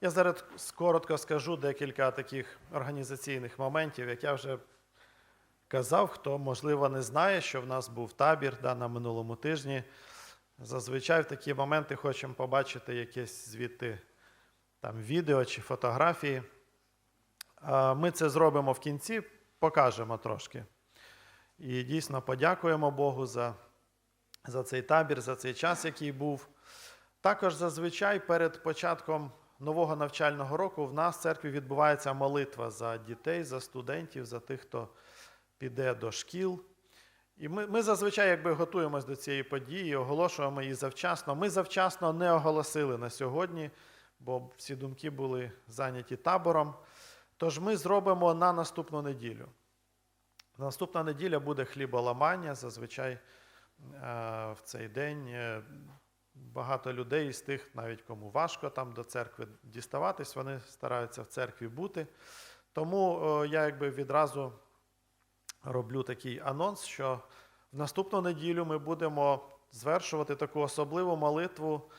Я зараз коротко скажу декілька таких організаційних моментів, як я вже казав, хто, можливо, не знає, що в нас був табір да, на минулому тижні. Зазвичай в такі моменти хочемо побачити якесь звідти там, відео чи фотографії. Ми це зробимо в кінці, покажемо трошки. І дійсно подякуємо Богу за, за цей табір, за цей час, який був. Також зазвичай перед початком нового навчального року в нас в церкві відбувається молитва за дітей, за студентів, за тих, хто піде до шкіл. І ми, ми зазвичай якби готуємось до цієї події, оголошуємо її завчасно. Ми завчасно не оголосили на сьогодні, бо всі думки були зайняті табором. Тож ми зробимо на наступну неділю. Наступна неділя буде хліболамання. Зазвичай е, в цей день е, багато людей з тих, навіть кому важко там до церкви діставатись, вони стараються в церкві бути. Тому е, я якби відразу роблю такий анонс, що в наступну неділю ми будемо звершувати таку особливу молитву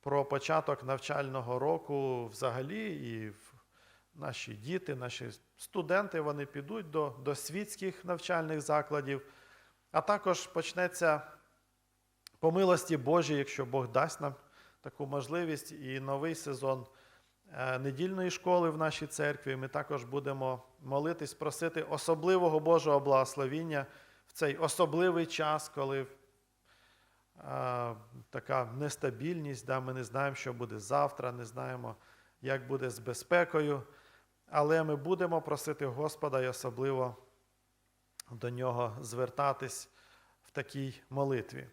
про початок навчального року взагалі, і наші діти, наші студенти вони підуть до, до світських навчальних закладів, а також почнеться по милості Божій, якщо Бог дасть нам таку можливість, і новий сезон е, недільної школи в нашій церкві. Ми також будемо молитись, просити особливого Божого благословіння в цей особливий час, коли е, така нестабільність, да, ми не знаємо, що буде завтра, не знаємо, як буде з безпекою. Але ми будемо просити Господа і особливо до нього звертатись в такій молитві.